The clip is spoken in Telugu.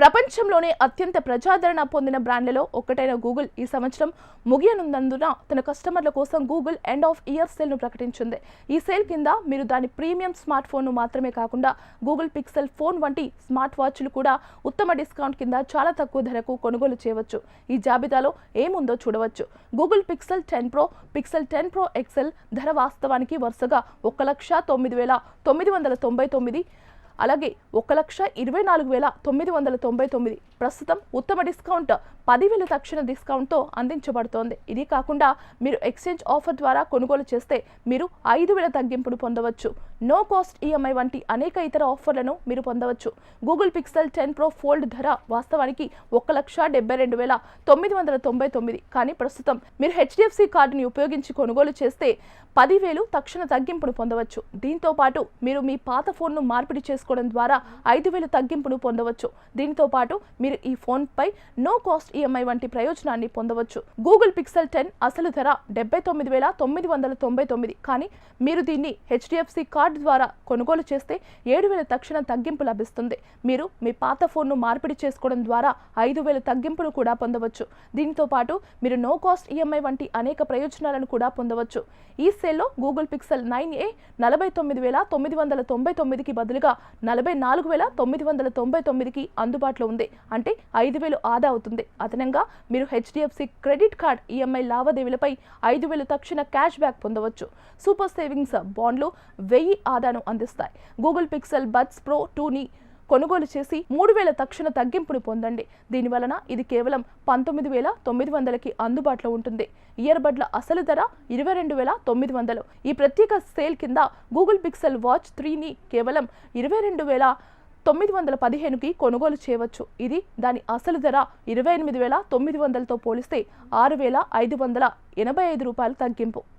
ప్రపంచంలోనే అత్యంత ప్రజాదరణ పొందిన బ్రాండ్లలో ఒకటైన గూగుల్ ఈ సంవత్సరం ముగియనున్నందున తన కస్టమర్ల కోసం గూగుల్ ఎండ్ ఆఫ్ ఇయర్ సేల్ను ప్రకటించింది. ఈ సేల్ కింద మీరు దాని ప్రీమియం స్మార్ట్ ఫోన్ను మాత్రమే కాకుండా గూగుల్ పిక్సెల్ ఫోన్ వంటి స్మార్ట్ వాచ్లు కూడా ఉత్తమ డిస్కౌంట్ కింద చాలా తక్కువ ధరకు కొనుగోలు చేయవచ్చు. ఈ జాబితాలో ఏముందో చూడవచ్చు. Google Pixel ten Pro Pixel ten Pro XL ధర వాస్తవానికి వరుసగా ఒక లక్ష తొమ్మిది వేల తొమ్మిది వందల తొంభై తొమ్మిది అలాగే ఒక లక్ష ఇరవై నాలుగు వేల తొమ్మిది వందల తొంభై తొమ్మిది ప్రస్తుతం ఉత్తమ డిస్కౌంట్ పదివేల తక్షణ డిస్కౌంట్తో అందించబడుతోంది. ఇది కాకుండా మీరు ఎక్స్చేంజ్ ఆఫర్ ద్వారా కొనుగోలు చేస్తే మీరు ఐదు వేల తగ్గింపును పొందవచ్చు. నో కాస్ట్ ఈఎంఐ వంటి అనేక ఇతర ఆఫర్లను మీరు పొందవచ్చు. Google Pixel ten Pro Fold ధర వాస్తవానికి ఒక లక్ష డెబ్బై రెండు వేల తొమ్మిది వందల తొంభై తొమ్మిది. కానీ ప్రస్తుతం మీరు హెచ్డిఎఫ్సి కార్డుని ఉపయోగించి కొనుగోలు చేస్తే పదివేలు తక్షణ తగ్గింపును పొందవచ్చు. దీంతో పాటు మీరు మీ పాత ఫోన్ను మార్పిడి చేసుకోవడం ద్వారా ఐదు వేలు తగ్గింపును పొందవచ్చు. దీంతో పాటు మీరు ఈ ఫోన్పై నో కాస్ట్ ఈఎంఐ వంటి ప్రయోజనాన్ని పొందవచ్చు. గూగుల్ పిక్సెల్ టెన్ అసలు ధర డెబ్బై తొమ్మిది వేల తొమ్మిది వందల తొంభై తొమ్మిది కానీ మీరు దీన్ని హెచ్డిఎఫ్సి కార్డు ద్వారా కొనుగోలు చేస్తే ఏడు వేల తక్షణ తగ్గింపు లభిస్తుంది. మీరు మీ పాత ఫోన్ను మార్పిడి చేసుకోవడం ద్వారా ఐదు వేల తగ్గింపును కూడా పొందవచ్చు. దీంతో పాటు మీరు నో కాస్ట్ ఈఎంఐ వంటి అనేక ప్రయోజనాలను కూడా పొందవచ్చు. ఈ సేల్లో గూగుల్ పిక్సెల్ నైన్ ఏ నలభై తొమ్మిది వేల తొమ్మిది వందల తొంభై తొమ్మిదికి బదులుగా నలభై నాలుగు వేల తొమ్మిది వందల తొంభై తొమ్మిదికి అందుబాటులో ఉంది. అంటే ఐదు వేలు ఆదా అవుతుంది. అదనంగా మీరు హెచ్డిఎఫ్సి క్రెడిట్ కార్డ్ ఈఎంఐ లావాదేవీలపై ఐదు వేలు తక్షణ క్యాష్ బ్యాక్ పొందవచ్చు. సూపర్ సేవింగ్స్ బాండ్లు వెయ్యి ఆదాను అందిస్తాయి. గూగుల్ పిక్సెల్ బడ్స్ ప్రో టూని కొనుగోలు చేసి మూడు వేల తక్షణ తగ్గింపును పొందండి. దీనివలన ఇది కేవలం పంతొమ్మిది వేల తొమ్మిది వందలకి అందుబాటులో ఉంటుంది. ఇయర్ బడ్ల అసలు ధర ఇరవై రెండు వేల తొమ్మిది వందలు. ఈ ప్రత్యేక సేల్ కింద గూగుల్ పిక్సెల్ వాచ్ త్రీని కేవలం ఇరవై రెండు వేల తొమ్మిది వందల పదిహేనుకి కొనుగోలు చేయవచ్చు. ఇది దాని అసలు ధర ఇరవై ఎనిమిది వేల తొమ్మిది వందలతో పోలిస్తే ఆరు వేల ఐదు వందల ఎనభై ఐదు రూపాయలు తగ్గింపు.